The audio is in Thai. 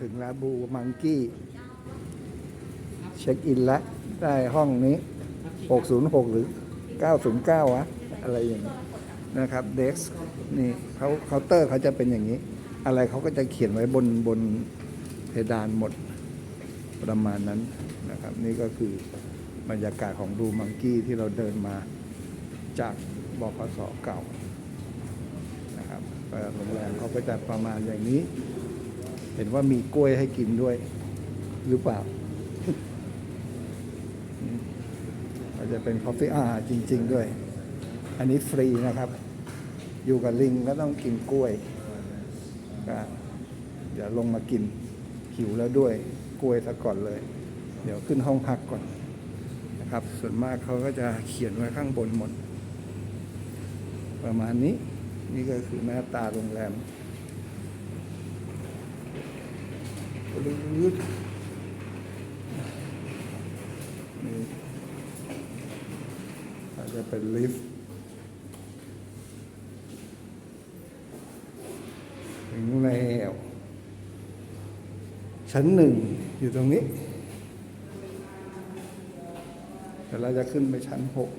ถึงแล้วบูมังกี้ เช็คอินแล้วได้ห้องนี้ 606 หรือ 909วะอะไรอย่างนี้นะครับเด็กนี่เขาเคาน์เตอร์เขาจะเป็นอย่างนี้ อะไรเขาก็จะเขียนไว้บนบนเพดานหมดประมาณนั้นนะครับ นี่ก็คือบรรยากาศของดูมังกี้ที่เราเดินมาจากบขสเก่านะครับโรงแรมเขาก็จะประมาณอย่างนี้ เห็นว่ามีกล้วยให้กินด้วย หรือเปล่าก็จะเป็นคอฟฟี่อาจริง ๆ ด้วย อันนี้ฟรีนะครับ อยู่กับลิงก็ต้องกินกล้วยก็เดี๋ยวลงมากินหิวแล้วด้วยกล้วยซะก่อนเลย เดี๋ยวขึ้นห้องพักก่อนนะครับ ส่วนมากเขาก็จะเขียนไว้ข้างบนหมด ประมาณนี้นี่ก็คือหน้าตาโรงแรม ลึกนี่อาจจะเป็นลิฟต์ถึงแล้วชั้นหนึ่งอยู่ตรงนี้เดี๋ยวเราจะขึ้นไปชั้นหก